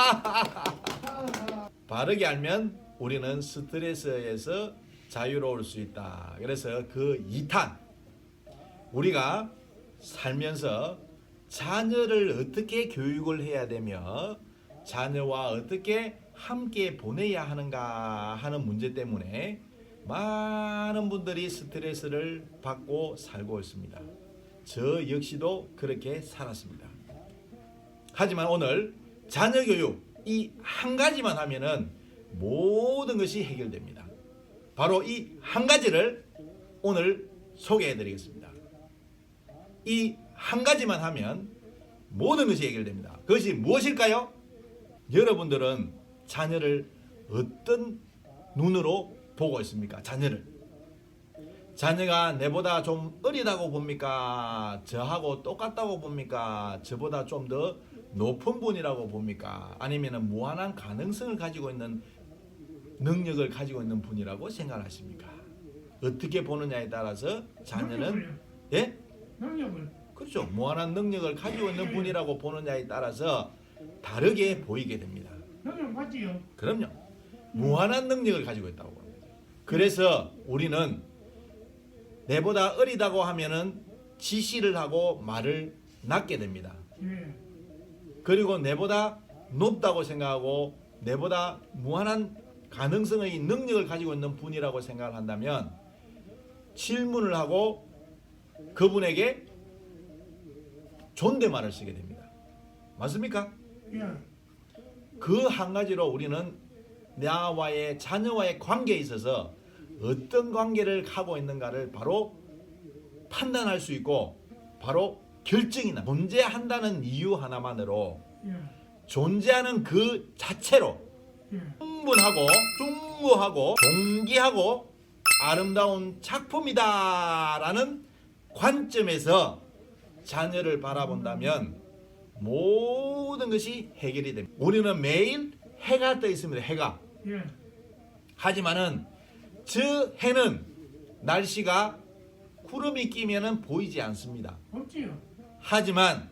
바르게 알면 우리는 스트레스에서 자유로울 수 있다. 그래서 그 2탄 우리가 살면서 자녀를 어떻게 교육을 해야 되며 자녀와 어떻게 함께 보내야 하는가 하는 문제 때문에 많은 분들이 스트레스를 받고 살고 있습니다. 저 역시도 그렇게 살았습니다. 하지만 오늘 자녀 교육 이 한 가지만 하면은 모든 것이 해결됩니다. 바로 이 한 가지를 오늘 소개해 드리겠습니다. 이 한 가지만 하면 모든 것이 해결됩니다. 그것이 무엇일까요? 여러분들은 자녀를 어떤 눈으로 보고 있습니까? 자녀를. 자녀가 내보다 좀 어리다고 봅니까? 저하고 똑같다고 봅니까? 저보다 좀 더 높은 분이라고 봅니까? 아니면 무한한 가능성을 가지고 있는 능력을 가지고 있는 분이라고 생각하십니까? 어떻게 보느냐에 따라서 자녀는 예? 능력을 그렇죠. 무한한 능력을 가지고 있는 분이라고 보느냐에 따라서 다르게 보이게 됩니다. 능력 맞지요? 그럼요. 무한한 능력을 가지고 있다고 봅니다. 그래서 우리는 내보다 어리다고 하면은 지시를 하고 말을 낳게 됩니다. 예. 그리고 내보다 높다고 생각하고 내보다 무한한 가능성의 능력을 가지고 있는 분이라고 생각을 한다면 질문을 하고 그분에게 존댓말을 쓰게 됩니다. 맞습니까? 예. 그한 가지로 우리는 나와의 자녀와의 관계에 있어서 어떤 관계를 하고 있는가를 바로 판단할 수 있고 바로 결정이 나 존재한다는 이유 하나만으로 예. 존재하는 그 자체로 예. 충분하고 충무하고 존귀하고 아름다운 작품이다라는 관점에서 자녀를 바라본다면 모든 것이 해결이 됩니다. 우리는 매일 해가 떠 있습니다. 해가. 예. 하지만은 저 해는 날씨가 구름이 끼면은 보이지 않습니다. 없지요? 하지만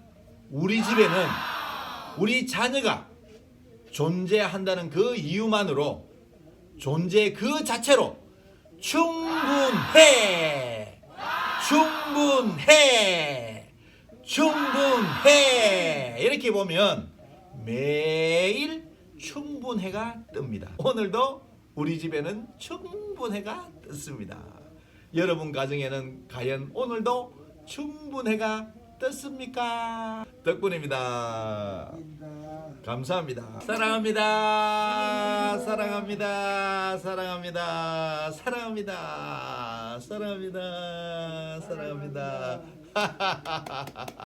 우리 집에는 우리 자녀가 존재한다는 그 이유만으로 존재 그 자체로 충분해 충분해 충분해 이렇게 보면 매일 충분해가 뜹니다. 오늘도 우리 집에는 충분해가 떴습니다. 여러분 가정에는 과연 오늘도 충분해가 떴습니까? 덕분입니다. 감사합니다. 사랑합니다. 사랑합니다. 사랑합니다. 사랑합니다. 사랑합니다. 사랑합니다.